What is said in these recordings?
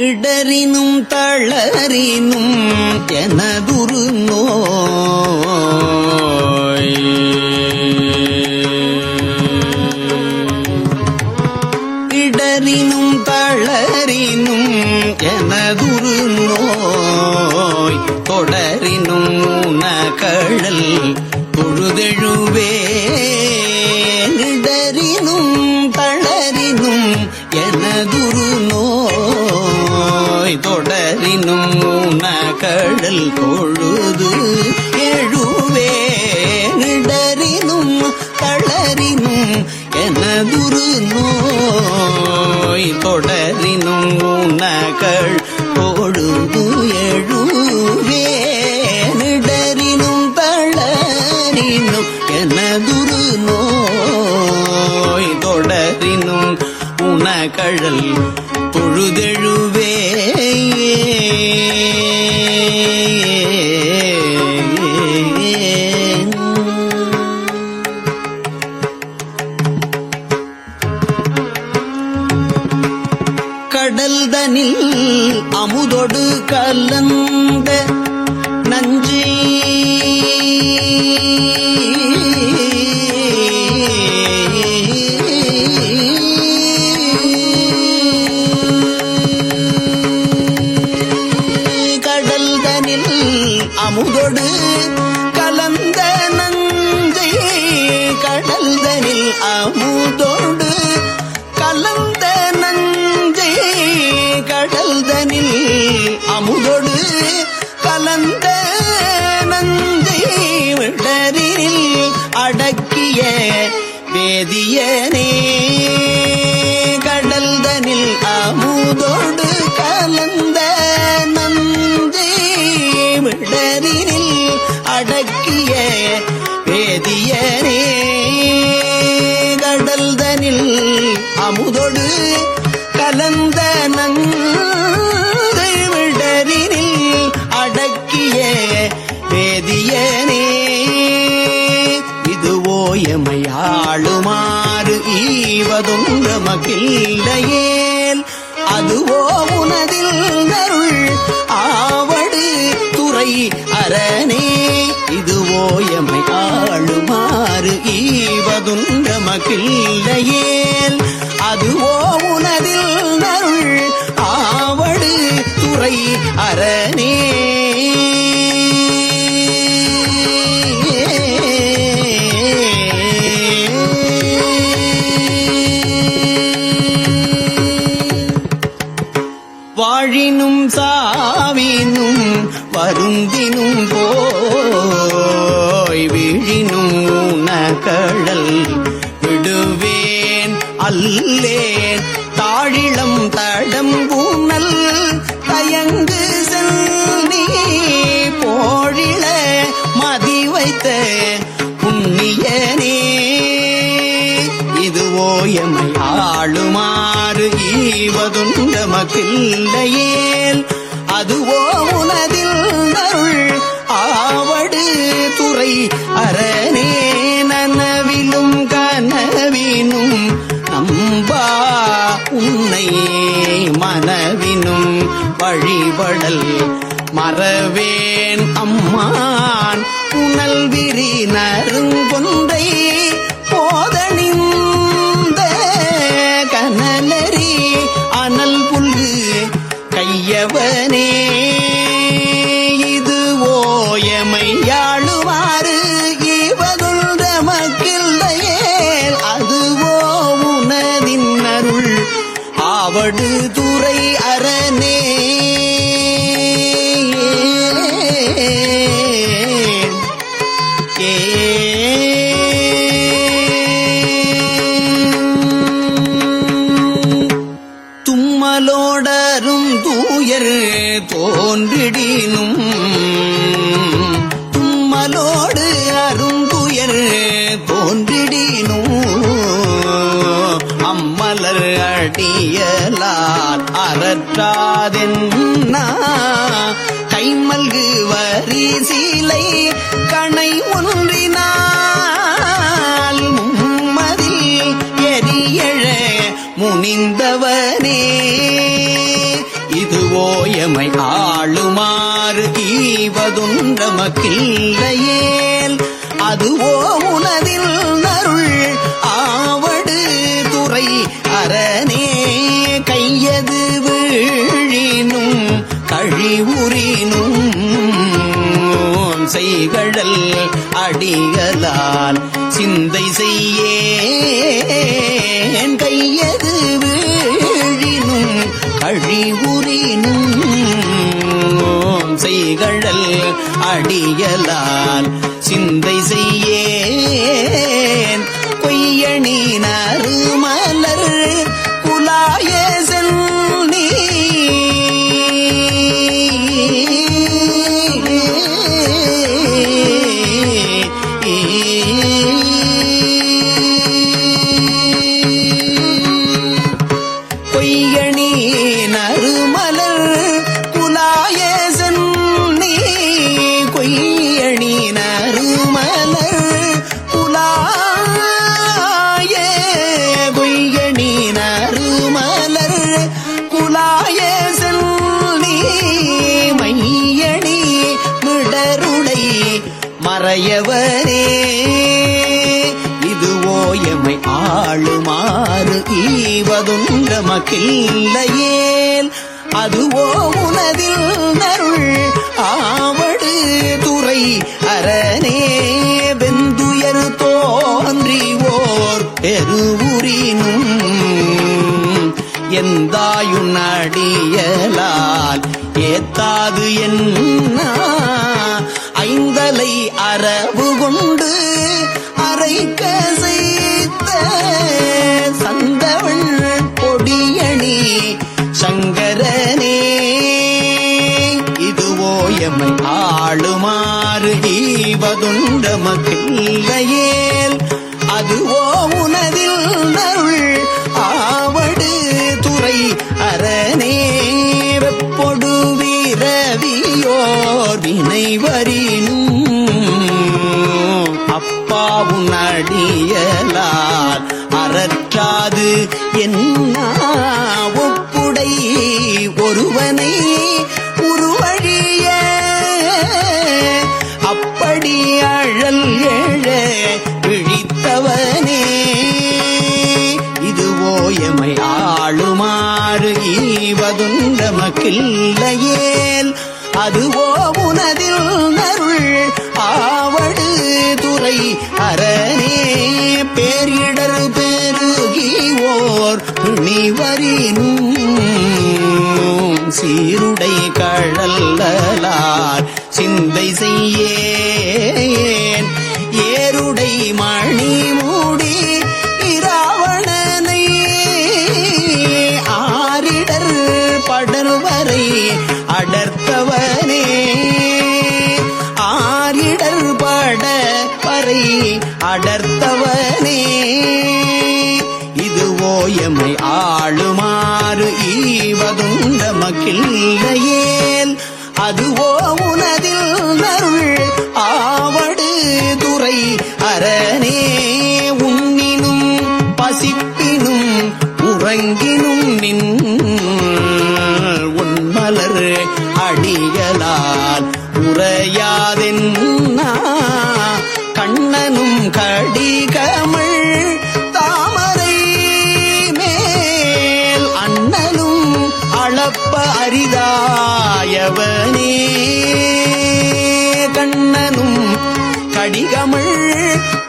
இடரினும் தளரினும் எனதுரு no ஒரு நோய் தொடரினும் உணகள் பொழுது எழுவேடரினும் தளரினும் எனதுரு நோய் தொடரினும் உணகழல் இயமை ஆளுமாறு ஈவதுன்றமக்கில்லையேல் அதுவோ உனதில் நருள் ஆவடு துறை அரணே. மா பற்றாதென்னா கைமல்கு வரி சீலை கணை ஒன்றினால் மும்மதில் எரியழ முனிந்தவனே. இதுவோ எமை ஆளுமாறு ஈவதுன்றமக்கில்லையேல் அதுவோ உனதில் நருள் ஆவடு துறை அரணே. கையது கீழினும் கழிவுறினும் செய்கடல் அடிகளால் சிந்தை செய்யேன். கையது வீழினும் கழிவுறினும் செய்கடல் அடியலால் சிந்தை செய்யே பிள்ளையேல் அதுவோ உனதில் நருள் ஆவடு துறை அரணே வெந்துயர் தோன்றிவோர் பெருவுரினும் எந்தாயுன் அடியலால் ஏத்தாது என்ன? ஐந்தலை அரவு கொண்டு அரைக்க ஈவதுண்டமக்கில்லையேல் அதுவோ உனதில் நருள் ஆவடு துறை அரணே. வெப்பொடு வீரவியோர் வினைவரினும். அப்பாவும் அடியலால் அறற்றாது. என்ன ஒப்புடை ஒருவனை உனக்கில்லையேல். அதுவோ உனதில் நருள். ஆவடு துறை அரணே. பேரிடர் பெருகி ஓர் பிணிவரினும் சீருடை கழல்லார் சிந்தை செய்யே. ஆளுமாறு ஆளுமாறு ஈவதுண்டமக்கில்லையேல். அதுவோ உனதில் நருள் ஆவடு துறை அரணே உண்ணினும் பசிப்பினும் உறங்கினும் நின் உன்மலர் அடியலால் உரையாதென்னா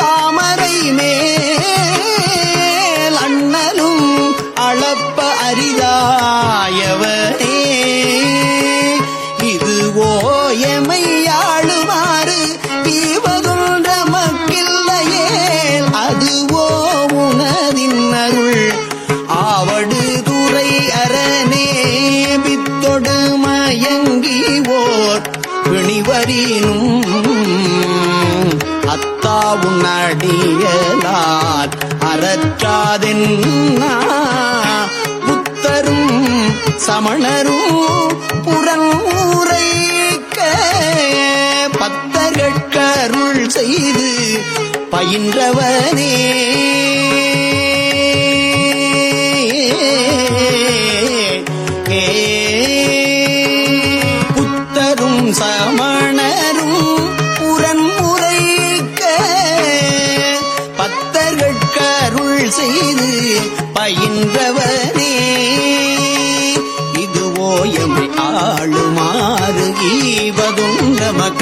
தாமரை மேல் அண்ணலும் அளப்ப அரிதாயவரே. அடியலால் அறற்றாதென் புத்தரும் சமணரும் புறமுறைக்க பத்தர்கட்கருள் செய்து பயின்றவனே.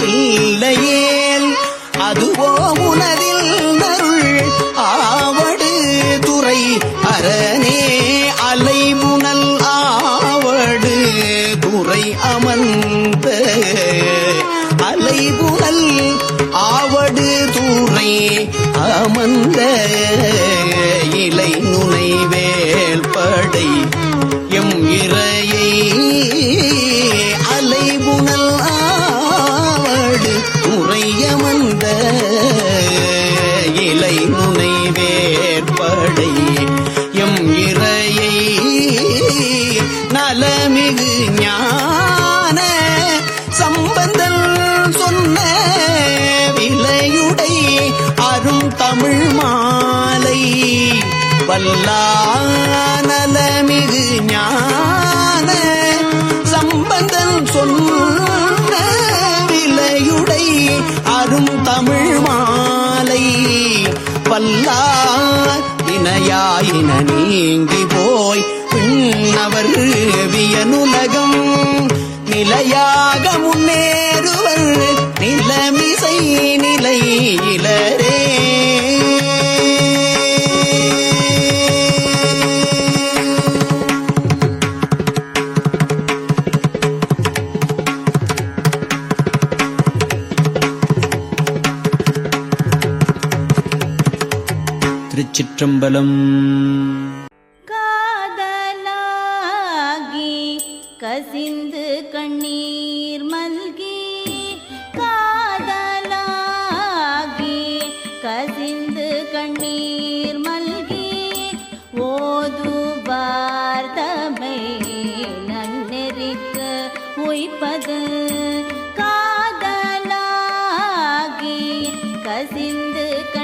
feel தமிழ் மாலை. வல்லானலமிகு ஞான. சம்பந்தன் சொன்ன விலையுடை அரும் தமிழ் மாலை. வல்லா வினையாயின நீங்கி போய் பின்னவர் வியனுலகம். நிலையாக முன்னேறுவர் நிலமிசை நிலை திருச்சிற்றம்பலம் காதலாகி கசிந்து கண்ணீர் மல்கி காதலாகி கசிந்து கண்ணீர் மல்கி ஓதுவார் தமை நன்னெறிக்கு உய்ப்பது. கசிந்து கண்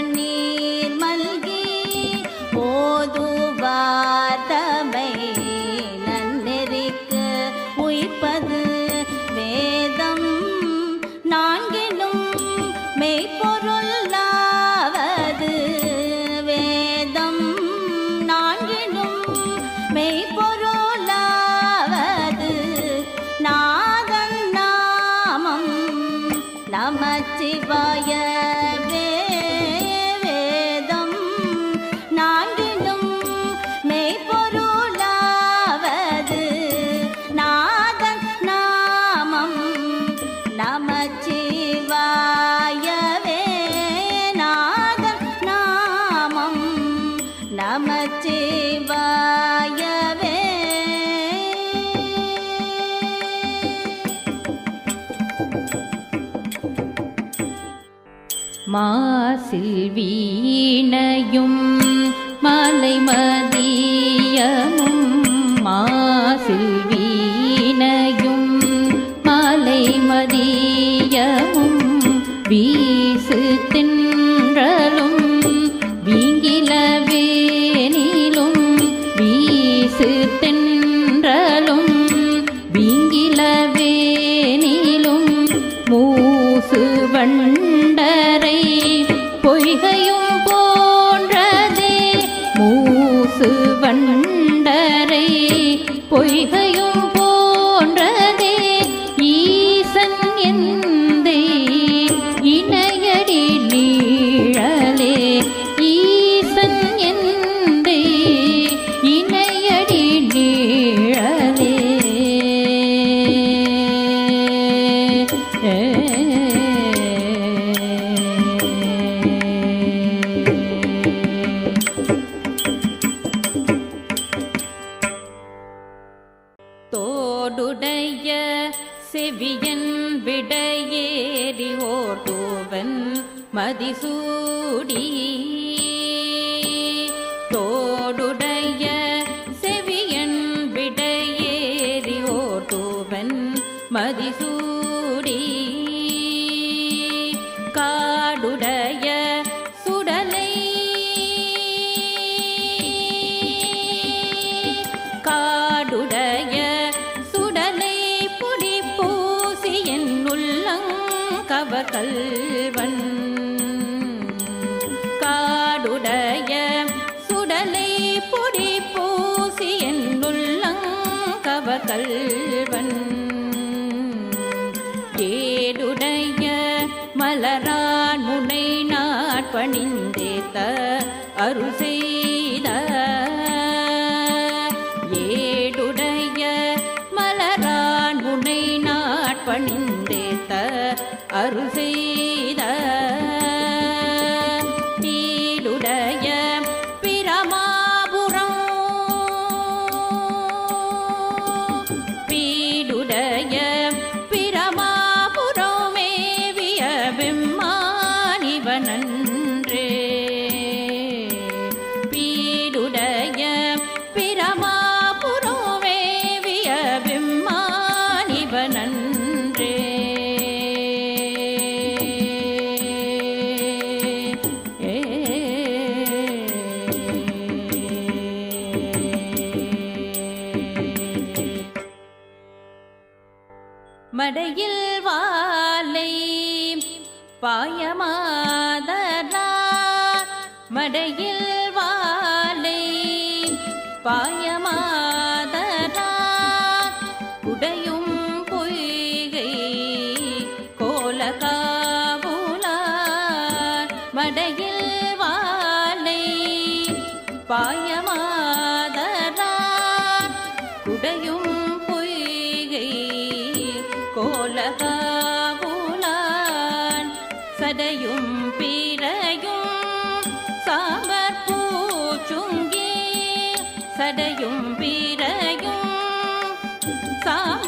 மாசில் வீணையும் மலைமத தோடுடைய செவியன் விடையேறி ஓர் தூவன் மதிசூடி காடுடைய சுடலை புடி பூசி என் உள்ளங்கவ கல்வன் காடுடைய சுடலை புடி பூசி என் உள்ளங்கவ கல்வன் ஏடுடைய மலரான் முனை நாட்பணிந்தேத்த அருசே மடையில் வாலை பாயமாதரா மடையில் வாலை பாயமா சடையும் பீரையும் சாம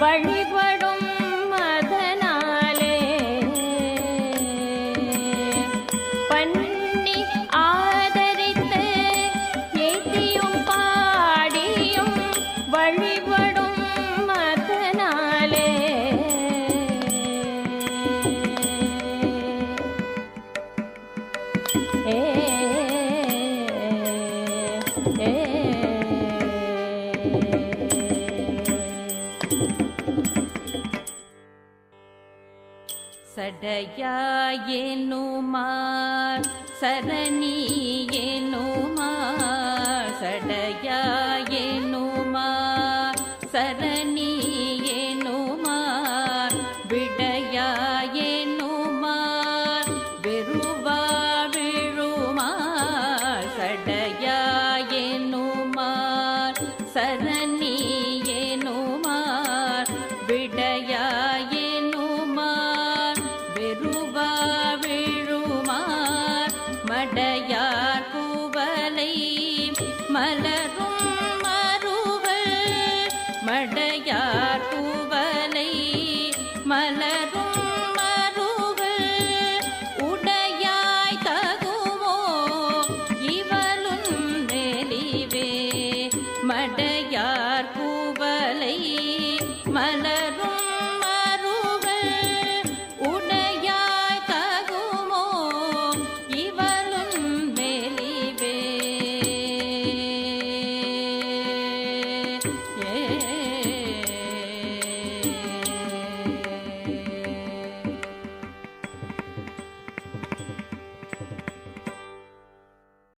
Bye. சடையாயேனுமார் சரணியே